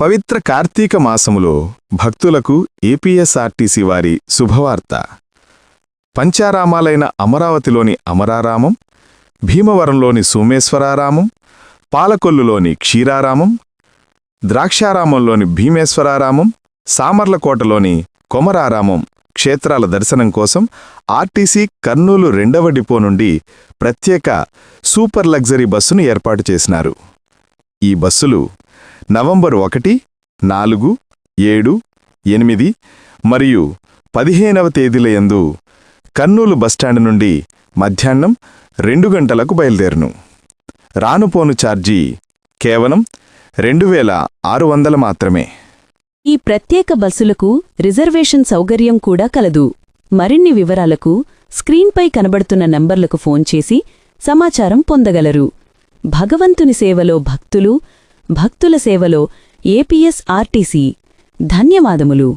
పవిత్ర కార్తీక మాసములో భక్తులకు ఏపీఎస్ఆర్టీసీ వారి శుభవార్త. పంచారామాలైన అమరావతిలోని అమరారామం భీమవరంలోని సోమేశ్వరారామం పాలకొల్లులోని క్షీరారామం ద్రాక్షారామంలోని భీమేశ్వరారామం సామర్లకోటలోని కొమరారామం క్షేత్రాల దర్శనం కోసం ఆర్టీసీ కర్నూలు రెండవ డిపో నుండి ప్రత్యేక సూపర్ లగ్జరీ బస్సును ఏర్పాటు చేసినారు. ఈ బస్సులు నవంబర్ ఒకటి నాలుగు ఏడు ఎనిమిది మరియు పదిహేనవ తేదీల యందు కర్నూలు బస్టాండ్ నుండి మధ్యాహ్నం రెండు గంటలకు బయలుదేరును. రానుపోను ఛార్జీ కేవలం రెండు వేల ఆరు వందల మాత్రమే. ఈ ప్రత్యేక బస్సులకు రిజర్వేషన్ సౌకర్యం కూడా కలదు. మరిన్ని వివరాలకు స్క్రీన్పై కనబడుతున్న నంబర్లకు ఫోన్ చేసి సమాచారం పొందగలరు. భగవంతుని సేవలో భక్తులు భక్తుల సేవలో ఏపీఎస్ఆర్టీసీ. ధన్యవాదములు.